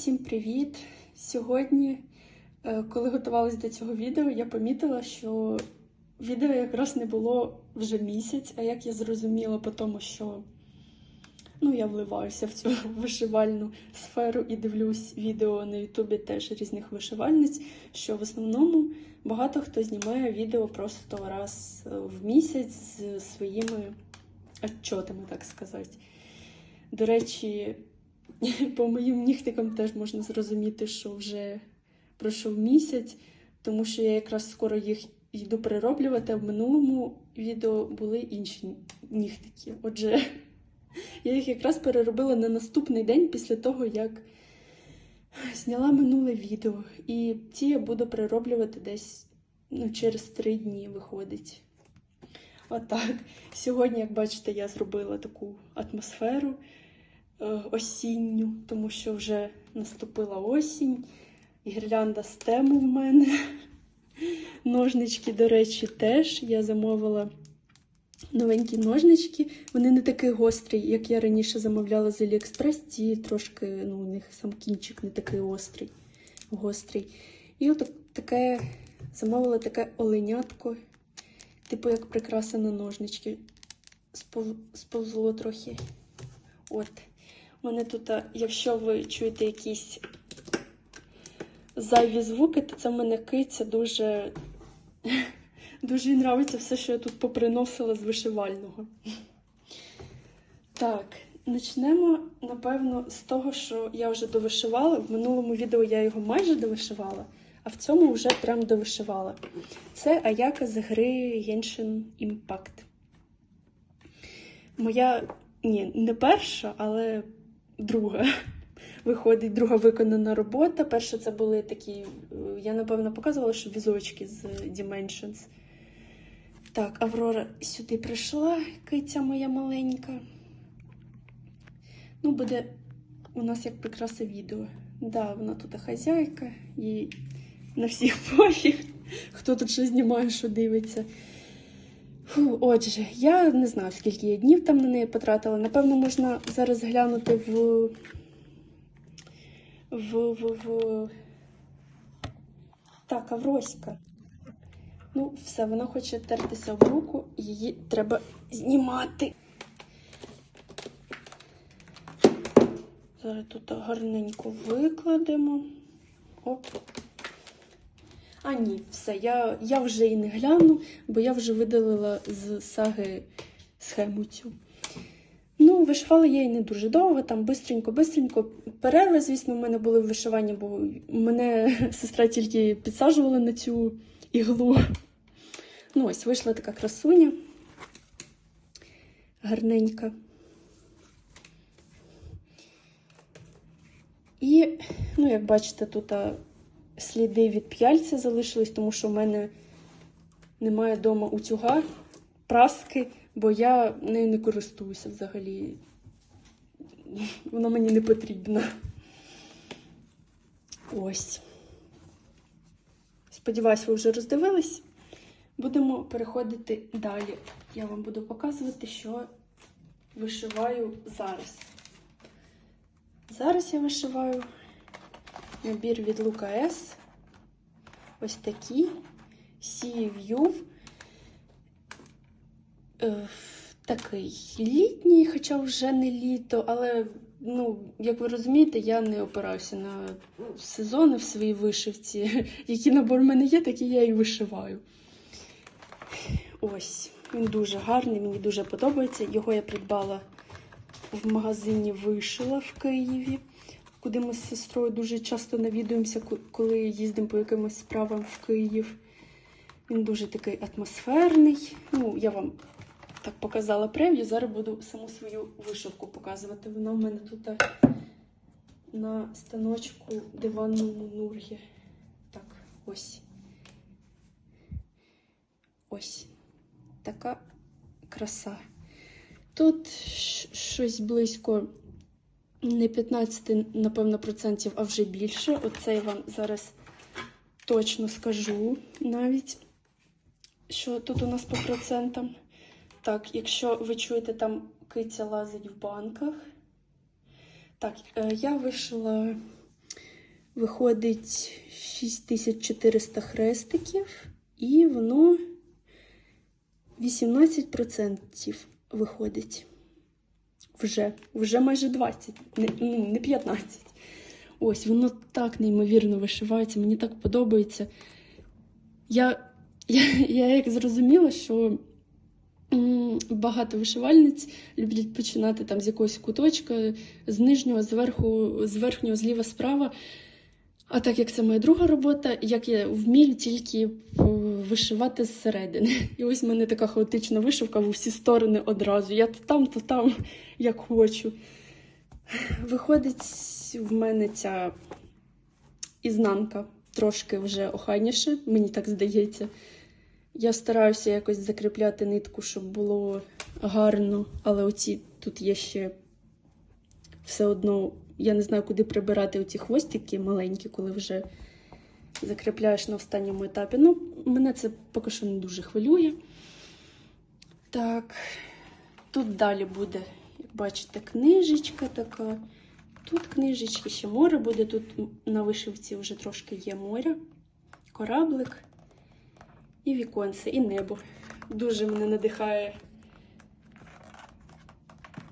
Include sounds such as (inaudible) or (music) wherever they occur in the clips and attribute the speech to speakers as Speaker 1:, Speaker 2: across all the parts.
Speaker 1: всім привіт! Сьогодні, е, коли готувалась до цього відео, я помітила, що відео якраз не було вже місяць, а як я зрозуміла по тому, що ну, я вливаюся в цю (laughs) вишивальну сферу і дивлюсь відео на Ютубі теж різних вишивальниць, що в основному багато хто знімає відео просто раз е, в місяць з своїми отчотами, так сказати. До речі, (laughs) по моїм нігтикам теж можна зрозуміти, що вже пройшов місяць, тому що я якраз скоро їх йду перероблювати, в минулому відео були інші нігтики. Отже, (laughs) я їх якраз переробила на наступний день після того, як зняла минуле відео. І ці я буду перероблювати десь ну, через три дні виходить. Отак. Сьогодні, як бачите, я зробила таку атмосферу осінню, тому що вже наступила осінь. Гірлянда з тему в мене. (laughs) Ножнички, до речі, теж. Я замовила новенькі ножнички. Вони не такі гострі, як я раніше замовляла з Aliexpress. Ці трошки, ну, у них сам кінчик не такий острий, гострий. І от таке замовила таке оленятко, типу як прикраса на ножнички. Сповзло трохи. От. У мене тут, якщо ви чуєте якісь зайві звуки, то це в мене киця дуже. (laughs) Дуже нравиться все, що я тут поприносила з вишивального. Так, почнемо, напевно, з того, що я вже довишивала. В минулому відео я його майже довишивала, а в цьому вже прям довишивала. Це Аяка з гри Genshin Impact. Моя, ні, не перша, але друга. Виходить, друга виконана робота. Перша це були такі, е, я напевно показувала, що візочки з Dimensions. Так, Аврора сюди прийшла, киця моя маленька. Ну, буде у нас як прикраса відео. Да, вона тут хазяйка, їй на всіх пофіг, хто тут що знімає, що дивиться. Фу, отже, я не знаю, скільки я днів там на неї потратила. Напевно, можна зараз глянути в. В. в. в... Так, Авроська. Ну, все, вона хоче тертися в руку, її треба знімати. Зараз тут гарненько викладемо. Оп. А ні, все, я, я вже і не гляну, бо я вже видалила з саги схему цю. Ну, вишивала я і не дуже довго, там бистренько-бистренько. Перерви, звісно, в мене були в вишиванні, бо мене (laughs) сестра тільки підсаджувала на цю іглу. Ну, ось вийшла така красуня. Гарненька. І, ну, як бачите, тут сліди від п'яльця залишились, тому що в мене немає вдома утюга, праски, бо я нею не користуюся взагалі. Вона мені не потрібна. Ось. Сподіваюсь, ви вже роздивились. Будемо переходити далі. Я вам буду показувати, що вишиваю зараз. Зараз я вишиваю набір від Лука С. Ось такі. Сіїв е, такий літній, хоча вже не літо, але, ну, як ви розумієте, я не опираюся на сезони в своїй вишивці. Який набор в мене є, такі я і вишиваю. Ось, він дуже гарний, мені дуже подобається. Його я придбала в магазині Вишила в Києві, куди ми з сестрою дуже часто навідуємося, коли їздимо по якимось справам в Київ. Він дуже такий атмосферний. Ну, я вам так показала прев'ю, зараз буду саму свою вишивку показувати. Вона в мене тут на станочку диванному нургі. Так, ось. Ось така краса. Тут щось близько не 15, напевно, процентів, а вже більше. Оце я вам зараз точно скажу навіть, що тут у нас по процентам. Так, якщо ви чуєте, там киця лазить в банках. Так, е, я вишила Виходить 6400 хрестиків, і воно 18% виходить. Вже, вже майже 20, не, ну, не 15. Ось, воно так неймовірно вишивається, мені так подобається. Я, я, я як зрозуміла, що багато вишивальниць люблять починати там з якогось куточка, з нижнього, зверху, з верхнього, зліва, справа. А так як це моя друга робота, як я вмію тільки е, вишивати зсередини. І ось в мене така хаотична вишивка в усі сторони одразу. Я то там, то там, як хочу. Виходить, в мене ця ізнанка трошки вже охайніше, мені так здається. Я стараюся якось закріпляти нитку, щоб було гарно, але оці тут є ще все одно, я не знаю, куди прибирати оці хвостики маленькі, коли вже закріпляєш на останньому етапі. Ну, мене це поки що не дуже хвилює. Так, тут далі буде, як бачите, книжечка така. Тут книжечки, ще море буде. Тут на вишивці вже трошки є море, кораблик і віконце, і небо. Дуже мене надихає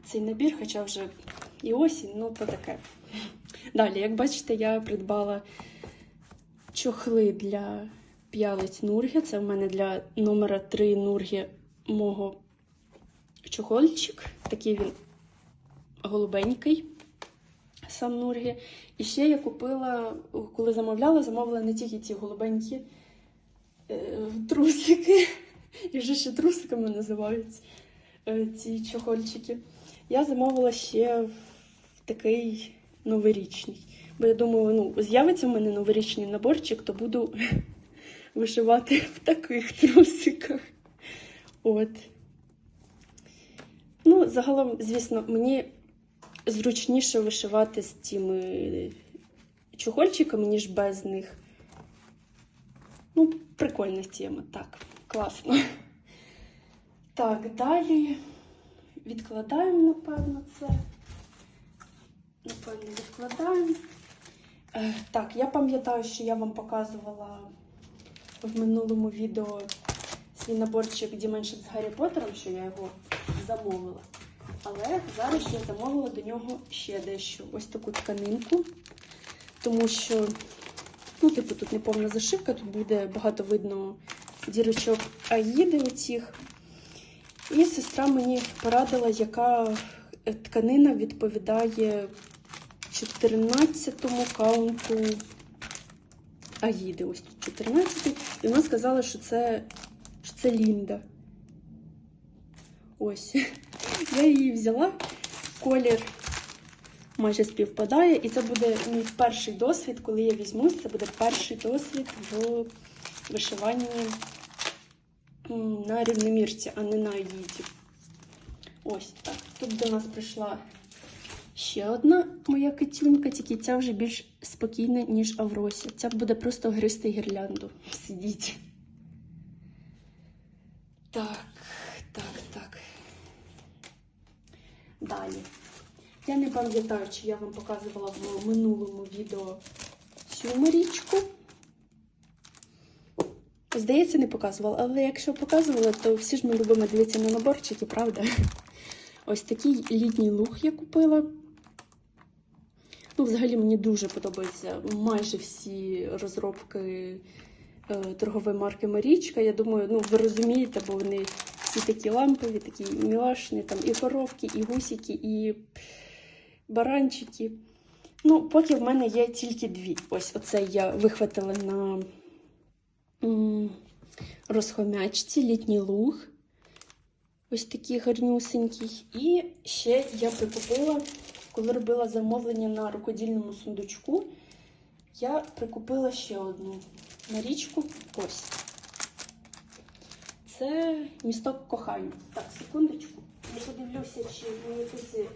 Speaker 1: цей набір, хоча вже і осінь, ну то таке. Далі, як бачите, я придбала чохли для п'ялиць Нургі. Це в мене для номера 3 Нургі мого чохольчик. Такий він голубенький, сам Нургі. І ще я купила, коли замовляла, замовила не тільки ці голубенькі е, трусики, (laughs) і вже ще трусиками називаються е, ці чохольчики. Я замовила ще такий новорічний. Бо я думаю, ну, з'явиться в мене новорічний наборчик, то буду (laughs) вишивати в таких трусиках. От. Ну, загалом, звісно, мені зручніше вишивати з цими чохольчиками, ніж без них. Ну, прикольна тема, так, класно. Так, далі відкладаємо, напевно, це. Напевно, відкладаємо. Е, так, я пам'ятаю, що я вам показувала в минулому відео свій наборчик Dimension з Гаррі Поттером, що я його замовила. Але зараз я замовила до нього ще дещо. Ось таку тканинку. Тому що, ну, типу, тут не повна зашивка, тут буде багато видно дірочок аїди оцих. І сестра мені порадила, яка тканина відповідає 14-му каунту Аїди. Ось тут 14-й. І вона сказала, що це, що це Лінда. Ось. (laughs) Я її взяла. Колір майже співпадає. І це буде мій перший досвід, коли я візьму. Це буде перший досвід в вишиванні на рівномірці, а не на аїді. Ось так. Тут до нас прийшла ще одна моя китюнька, тільки ця вже більш спокійна, ніж Аврося. Ця буде просто гристи гірлянду. Сидіть. Так, так, так. Далі. Я не пам'ятаю, чи я вам показувала в минулому відео цю марічку. Здається, не показувала, але якщо показувала, то всі ж ми любимо дивитися на наборчики, правда? Ось такий літній лук я купила. Ну, взагалі мені дуже подобаються майже всі розробки е, торгової марки Марічка. Я думаю, ну ви розумієте, бо вони всі такі лампові, такі мілашні, там і коровки, і гусики, і баранчики. Ну, поки в мене є тільки дві. Ось оце я вихватила на розхомячці літній луг. Ось такий гарнюсенький. І ще я прикупила, коли робила замовлення на рукодільному сундучку, я прикупила ще одну нарічку. Ось. Це місток кохання. Так, секундочку. Я подивлюся, чи мої киси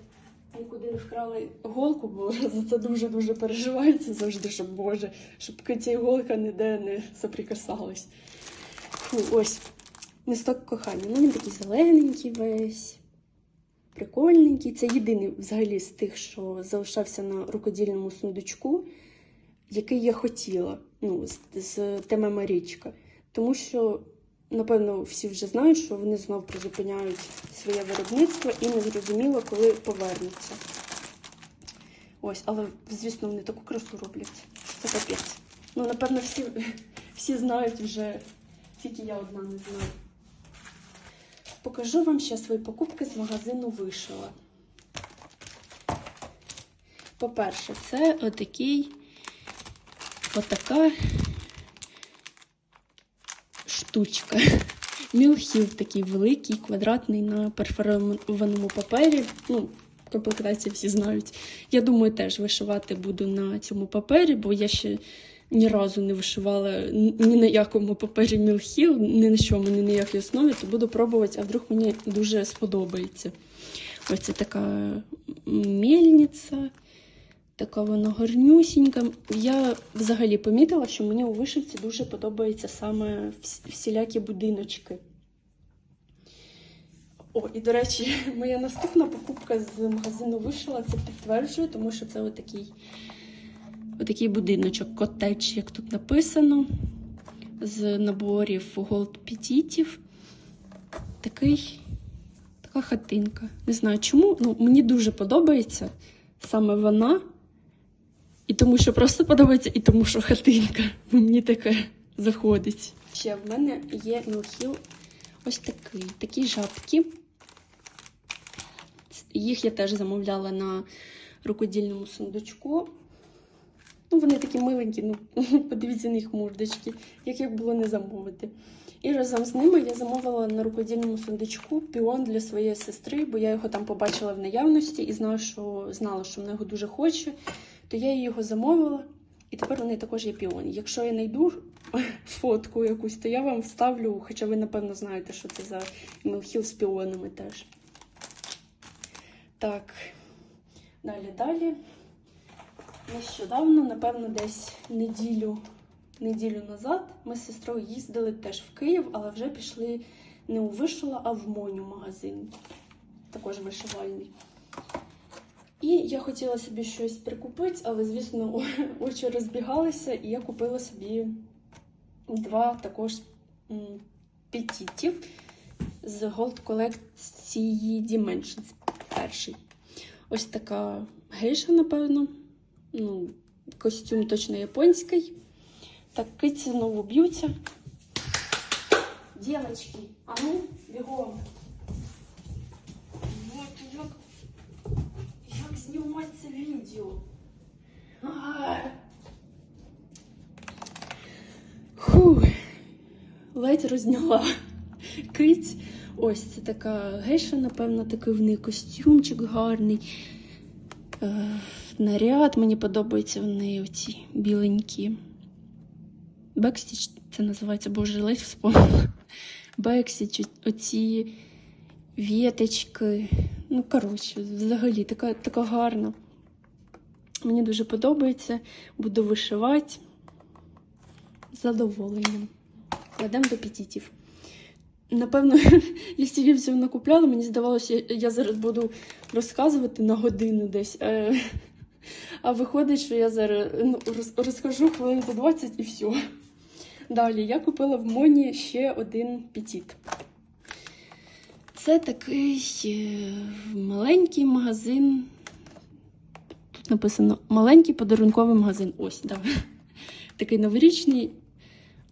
Speaker 1: нікуди не вкрали голку, бо (laughs) за це дуже-дуже переживається завжди, щоб Боже, щоб киця і ніде не соприкасались. Фу, ось. Місток кохання. Ну, він такий зелененький весь, прикольненький. Це єдиний взагалі з тих, що залишався на рукодільному сундучку. який я хотіла, ну, з, з теми Марічка. Тому що, напевно, всі вже знають, що вони знов призупиняють своє виробництво і не зрозуміло, коли повернуться. Ось, але, звісно, вони таку красу роблять. Це капець. Ну, напевно, всі, всі знають вже, тільки я одна не знаю. Покажу вам ще свої покупки з магазину Вишила. По-перше, це отакий, отака штучка. Мілхіл такий великий, квадратний на перфорованому папері. Ну, комплектації всі знають. Я думаю, теж вишивати буду на цьому папері, бо я ще ні разу не вишивала ні на якому папері Мілхіл, ні на чому, ні на якій основі, то буду пробувати, а вдруг мені дуже сподобається. Ось це така мельниця, така вона гарнюсінька. Я взагалі помітила, що мені у вишивці дуже подобаються саме всілякі будиночки. О, і до речі, моя наступна покупка з магазину вишила це підтверджує, тому що це отакий, отакий будиночок, котедж, як тут написано, з наборів Gold. Такий, така хатинка. Не знаю чому, ну мені дуже подобається саме вона. І тому, що просто подобається, і тому, що хатинка. Мені таке заходить. Ще в мене є мілхіл ось такий, такі жабки. Їх я теж замовляла на рукодільному сундучку. Ну, вони такі миленькі, ну (laughs) подивіться на їх мордочки, як їх було не замовити. І разом з ними я замовила на рукодільному сундучку піон для своєї сестри, бо я його там побачила в наявності і знала, що знала, що вона його дуже хоче. То я їй його замовила, і тепер вони також є піоні. Якщо я знайду (laughs) фотку якусь, то я вам вставлю, хоча ви, напевно, знаєте, що це за мілхіл з піонами теж. Так, далі, далі. Нещодавно, напевно, десь неділю, неділю назад ми з сестрою їздили теж в Київ, але вже пішли не у Вишула, а в Моню магазин. Також вишивальний. І я хотіла собі щось прикупити, але, звісно, (laughs) очі розбігалися, і я купила собі два також петітів з Gold колекції Dimensions. Перший. Ось така гейша, напевно. Ну, костюм точно японський. Так, киці знову б'ються. Дівчатки, а ну, бігом. Як, як, як знімати це відео? Фу, ледь розняла киць. Ось це така гейша, напевно, такий в неї костюмчик гарний. Е, наряд мені подобається в неї оці біленькі. Бекстіч це називається, боже, ледь вспомнила. (laughs) Бексіч, оці віточки. Ну, коротше, взагалі, така, така гарна. Мені дуже подобається. Буду вишивати з задоволенням. Кладемо до петитів. Напевно, (laughs) я стільки всього накупляла, мені здавалося, я зараз буду розказувати на годину десь. Е, (laughs) А виходить, що я зараз ну, роз- розкажу хвилин за 20 і все. Далі я купила в Моні ще один петіт. Це такий е, маленький магазин. Тут написано маленький подарунковий магазин. Ось, да. (laughs) Такий новорічний,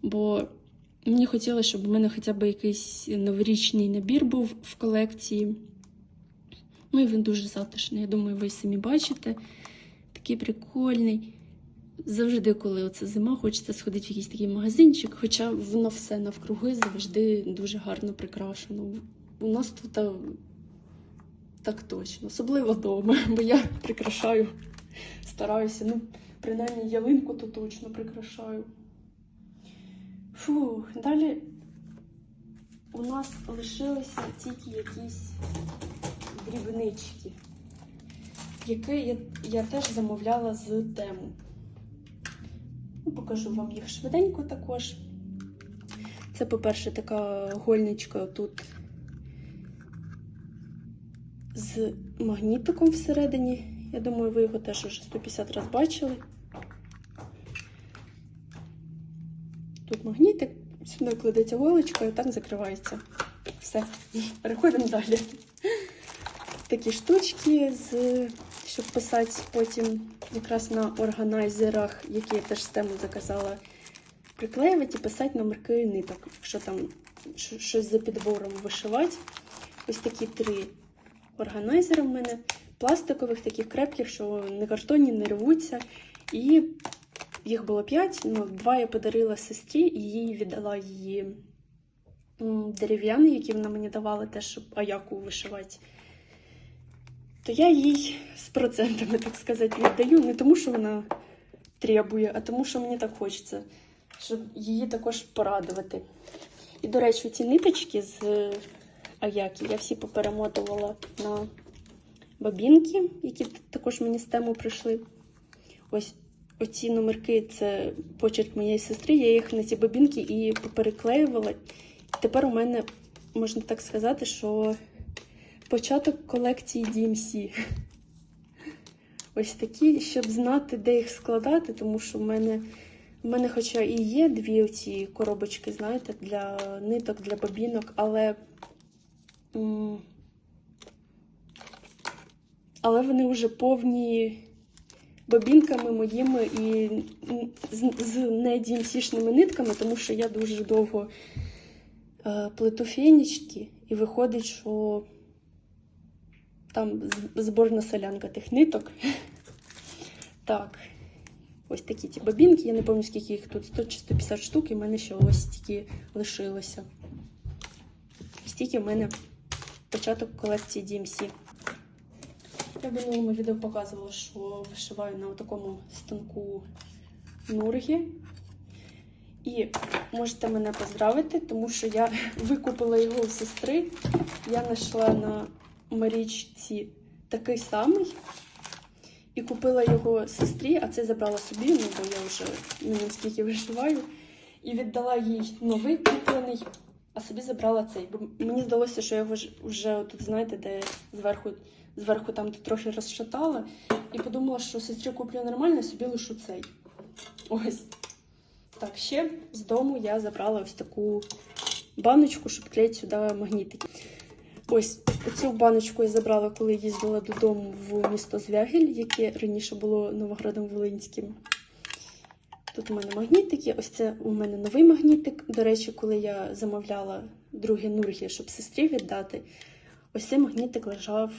Speaker 1: бо мені хотілося, щоб у мене хоча б якийсь новорічний набір був в колекції. Ну і він дуже затишний. Я думаю, ви самі бачите. Такий прикольний. Завжди, коли оце зима, хочеться сходити в якийсь такий магазинчик, хоча воно все навкруги завжди дуже гарно прикрашено. У нас тут а, так точно, особливо вдома, (laughs) бо я прикрашаю, стараюся. Ну, принаймні ялинку то точно прикрашаю. Фу, далі у нас лишилися тільки якісь дрібнички, які я, я теж замовляла з тему. Ну, Покажу вам їх швиденько також. Це, по-перше, така гольничка тут з магнітиком всередині. Я думаю, ви його теж уже 150 разів бачили. Тут магнітик, сюди кладеться голочка і так закривається. Все, переходимо далі. Такі штучки, з, щоб писати потім якраз на органайзерах, які я теж з тему заказала, приклеювати і писати номерки ниток, якщо там щось за підбором вишивати. Ось такі три органайзери в мене, пластикових, таких крепких, що не картонні, не рвуться. І їх було п'ять, ну два я подарила сестрі, і їй віддала її м, дерев'яний, які вона мені давала, теж аяку вишивати. То я їй з процентами, так сказати, віддаю. Не тому, що вона требує, а тому, що мені так хочеться, щоб її також порадувати. І, до речі, ці ниточки з е, аяки я всі поперемотувала на бабінки, які також мені з тему прийшли. Ось оці номерки це почерк моєї сестри. Я їх на ці бабінки і попереклеювала. Тепер у мене можна так сказати, що початок колекції DMC. Ось такі, щоб знати, де їх складати, тому що в мене, в мене хоча і є дві оці коробочки, знаєте, для ниток, для бабінок, але. Але вони вже повні бобінками моїми і з, з не DMC-шними нитками, тому що я дуже довго е, плету фенічки, і виходить, що там зборна солянка тих ниток. (laughs) Так, ось такі ті бобінки. Я не пам'ятаю, скільки їх тут 100 чи 150 штук, і в мене ще ось стільки лишилося. Стільки в мене початок колекції DMC. Я в минулому відео показувала, що вишиваю на такому станку Нургі. І можете мене поздравити, тому що я викупила його у сестри. Я знайшла на Марічці такий самий і купила його сестрі, а це забрала собі, ну бо я вже ньому скільки вишиваю. І віддала їй новий куплений, а собі забрала цей. Бо мені здалося, що я його ж- вже тут, знаєте, де зверху, зверху там трохи розшатала. І подумала, що сестрі куплю нормально, собі лишу цей. Ось. Так, ще з дому я забрала ось таку баночку, щоб клеїти сюди магнітики. Ось цю баночку я забрала, коли їздила додому в місто Звягель, яке раніше було Новоградом Волинським. Тут у мене магнітики. Ось це у мене новий магнітик. До речі, коли я замовляла другі нургі, щоб сестрі віддати, ось цей магнітик лежав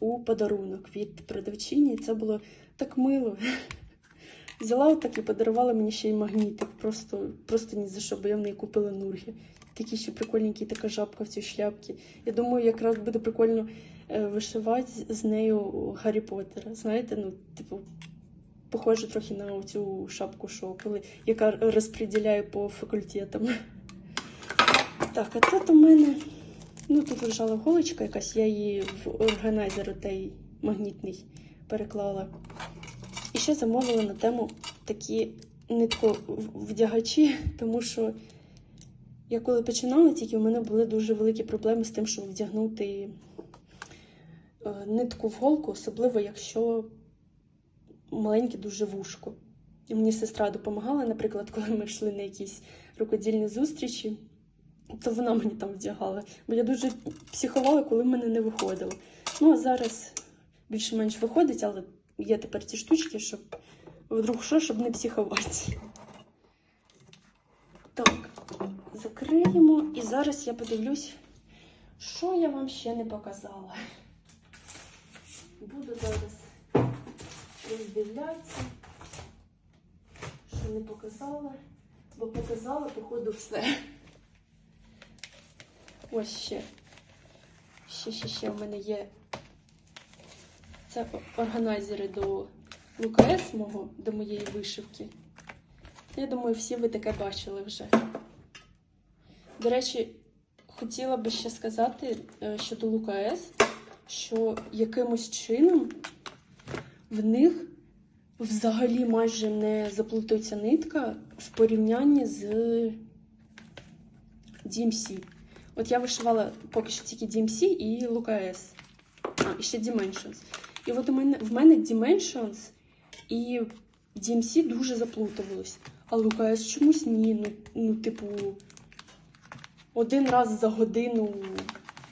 Speaker 1: у подарунок від продавчині. Це було так мило. (laughs) Взяла отак і подарувала мені ще й магнітик. Просто, просто ні за що, бо я в неї купила нургі. Такі ще прикольненькі, така жабка в цій шляпці. Я думаю, якраз буде прикольно е, вишивати з нею Гаррі Поттера. Знаєте, ну, типу, похоже трохи на цю шапку, що коли яка розподіляє по факультетам. (laughs) Так, а тут у мене. Ну, тут лежала голочка якась, я її в органайзер той магнітний переклала. І ще замовила на тему такі нитковдягачі, тому що я коли починала, тільки у мене були дуже великі проблеми з тим, щоб вдягнути е, нитку в голку, особливо якщо маленьке дуже вушко. І мені сестра допомагала, наприклад, коли ми йшли на якісь рукодільні зустрічі, то вона мені там вдягала. Бо я дуже психувала, коли в мене не виходило. Ну, а зараз більш-менш виходить, але є тепер ці штучки, щоб вдруг що, щоб не психувати. Так, закриємо. І зараз я подивлюсь, що я вам ще не показала. Буду зараз роздивлятися, що не показала, бо показала, походу, все. Ось ще. Ще, ще, ще в мене є. Це органайзери до ЛКС мого, до моєї вишивки. Я думаю, всі ви таке бачили вже. До речі, хотіла би ще сказати е, щодо ЛКС, що якимось чином в них взагалі майже не заплутується нитка в порівнянні з DMC. От я вишивала поки що тільки DMC і LucaS. А, і ще Dimensions. І от у мене, в мене Dimensions і DMC дуже заплутувались. А Лукас чомусь ні. Ну, ну, типу, один раз за годину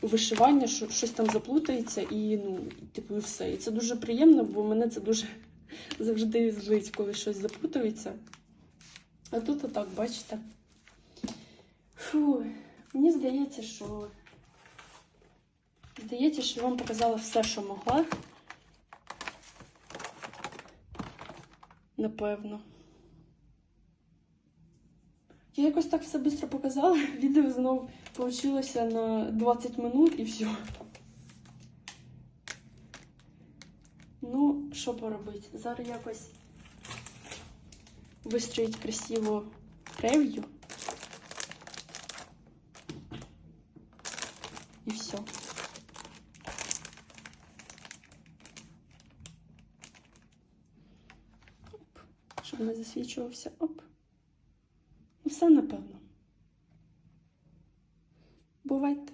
Speaker 1: вишивання що- щось там заплутається і, ну, типу, і все. І це дуже приємно, бо мене це дуже (laughs) завжди злить, коли щось заплутується. А тут отак, бачите. Фу, мені здається, що. Здається, що я вам показала все, що могла. Напевно. Я якось так все швидко показала. (laughs) Відео знов вийшло на 20 минут і все. Ну, що поробити? Зараз якось вистроїть красиво рев'ю. І все. Оп. Щоб не засвічувався. Оп. І все напевно. Бувайте.